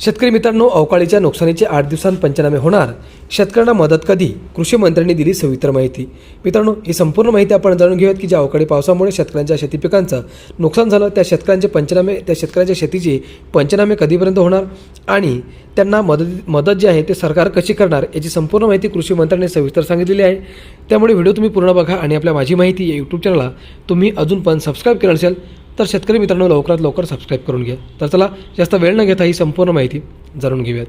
शेतकरी मित्रांनो अवकाळीच्या नुकसानीचे आठ दिवसांत पंचनामे होणार. शेतकऱ्यांना मदत कधी? कृषी मंत्र्यांनी दिली सविस्तर माहिती. मित्रांनो ही संपूर्ण माहिती आपण जाणून घेऊयात की ज्या अवकाळी पावसामुळे शेतकऱ्यांच्या शेती पिकांचं नुकसान झालं त्या शेतकऱ्यांचे पंचनामे त्या शेतकऱ्यांच्या शेतीचे पंचनामे कधीपर्यंत होणार? आणि त्यांना मदत मदत जी आहे ते सरकार कशी करणार? याची संपूर्ण माहिती कृषी मंत्र्यांनी सविस्तर सांगितलेली आहे. त्यामुळे व्हिडिओ तुम्ही पूर्ण बघा आणि आपल्या माझी माहिती या यूट्यूब चॅनलला तुम्ही अजून पण सबस्क्राईब केलं असेल तर शेतकरी मित्रांनो लवकरात लवकर सबस्क्राईब करून घ्या. तर चला जास्त वेळ न घेता ही संपूर्ण माहिती जाणून घेऊयात.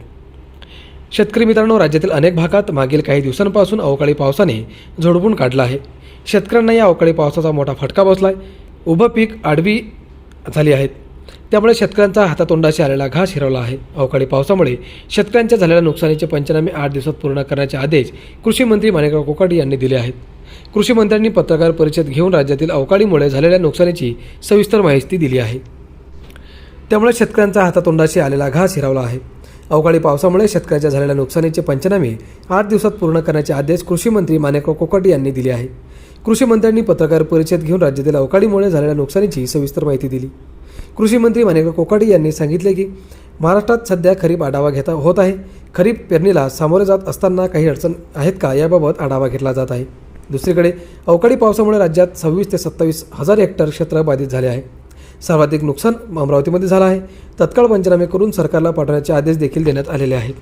शेतकरी मित्रांनो राज्यातील अनेक भागात मागील काही दिवसांपासून अवकाळी पावसाने झोडपून काढला आहे. शेतकऱ्यांना या अवकाळी पावसाचा मोठा फटका बसला आहे उभं पीक आडवी झाली आहेत त्यामुळे शेतकऱ्यांचा हातातोंडाशी आलेला घास हिरवला आहे. अवकाळी पावसामुळे शेतकऱ्यांच्या झालेल्या नुकसानीचे पंचनामे आठ दिवसात पूर्ण करण्याचे आदेश कृषी मंत्री माणिकराव कोकाटे यांनी दिले आहेत. कृषी मंत्र्यांनी पत्रकार परिषद घेऊन राज्यातील अवकाळीमुळे झालेल्या नुकसानीची सविस्तर माहिती दिली आहे. त्यामुळे शेतकऱ्यांचा हातातोंडाशी आलेला घास हिरावला आहे. अवकाळी पावसामुळे शेतकऱ्याच्या झालेल्या नुकसानीचे पंचनामे आठ दिवसात पूर्ण करण्याचे आदेश कृषी मंत्री माणिकराव कोकाटे यांनी दिले आहे. कृषी मंत्र्यांनी पत्रकार परिषद घेऊन राज्यातील अवकाळीमुळे झालेल्या नुकसानीची सविस्तर माहिती दिली. कृषी मंत्री माणिकराव कोकाटे यांनी सांगितले की महाराष्ट्रात सध्या खरीप आढावा घेता होत आहे. खरीप पेरणीला सामोरे जात असताना काही अडचण आहेत का याबाबत आढावा घेतला जात आहे. दुसरीकडे अवकाळी पावसामुळे राज्यात सव्वीस ते सत्तावीस हजार हेक्टर क्षेत्र बाधित झाले आहे. सर्वाधिक नुकसान अमरावतीमध्ये झालं आहे. तत्काळ पंचनामे करून सरकारला पाठवण्याचे आदेश देखील देण्यात आलेले आहेत.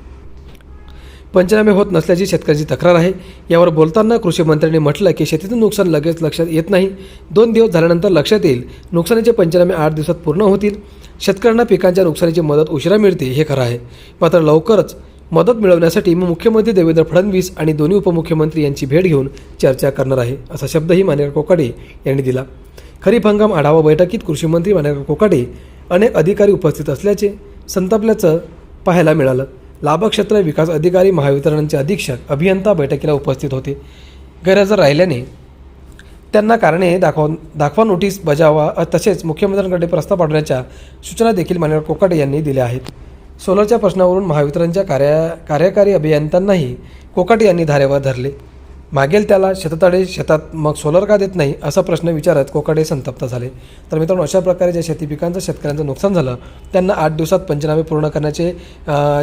पंचनामे होत नसल्याची शेतकऱ्याची तक्रार आहे. यावर बोलताना कृषी मंत्र्यांनी म्हटलं की शेतीचं नुकसान लगेच लक्षात येत नाही. दोन दिवस झाल्यानंतर लक्षात येईल. नुकसानीचे पंचनामे आठ दिवसात पूर्ण होतील. शेतकऱ्यांना पिकांच्या नुकसानीची मदत उशिरा मिळते हे खरं आहे. मात्र लवकरच मदत मिळवण्यासाठी मी मुख्यमंत्री देवेंद्र फडणवीस आणि दोन्ही उपमुख्यमंत्री यांची भेट घेऊन चर्चा करणार आहे असा शब्दही मानेकर कोकाडे यांनी दिला. खरीप हंगाम आढावा बैठकीत कृषीमंत्री मानेकर कोकाडे अनेक अधिकारी उपस्थित असल्याचे संतापल्याचं पाहायला मिळालं. लाभक्षेत्र विकास अधिकारी महावितरणचे अधीक्षक अभियंता बैठकीला उपस्थित होते. गैरहजर राहिल्याने त्यांना कारणे दाखवा दाखवा नोटीस बजावा तसेच मुख्यमंत्र्यांकडे प्रस्ताव पाठवण्याच्या सूचना देखील मान्यवर कोकाटे यांनी दिल्या आहेत. सोलरच्या प्रश्नावरून महावितरणच्या कार्या कार्यकारी अभियंत्यांनाही कोकाटे यांनी धारेवर धरले. मागेल त्याला शेततळे शेतात मग सोलर का देत नाही असा प्रश्न विचारत कोकाटे संतप्त झाले. तर मित्रांनो अशा प्रकारे ज्या शेती पिकांचं शेतकऱ्यांचं नुकसान झालं त्यांना आठ दिवसात पंचनामे पूर्ण करण्याचे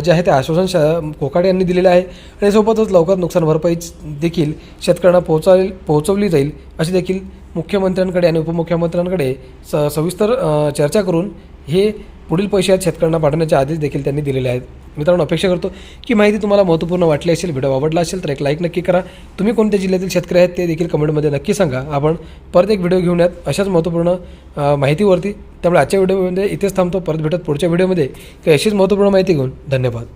जे आहे ते आश्वासन श कोकाटे यांनी दिलेले आहे. आणि सोबतच लवकर नुकसान भरपाई देखील शेतकऱ्यांना पोहोचाल पोहोचवली जाईल अशी देखील मुख्यमंत्र्यांकडे आणि उपमुख्यमंत्र्यांकडे स सविस्तर चर्चा करून हे पुढील पैशात शेतकऱ्यांना पाठवण्याचे आदेश देखील त्यांनी दिलेले आहेत. मित्रांनो अपेक्षा करतो की माहिती तुम्हाला महत्त्वपूर्ण वाटली असेल व्हिडिओ आवडला असेल तर एक लाईक नक्की करा. तुम्ही कोणत्या जिल्ह्यातील शेतकरी आहेत ते देखील कमेंटमध्ये नक्की सांगा. आपण परत एक व्हिडिओ घेऊन यात अशाच महत्त्वपूर्ण माहितीवरती. त्यामुळे आजच्या व्हिडिओमध्ये इथेच थांबतो. परत भेटत पुढच्या व्हिडिओमध्ये. काही अशीच महत्त्वपूर्ण माहिती घेऊन धन्यवाद.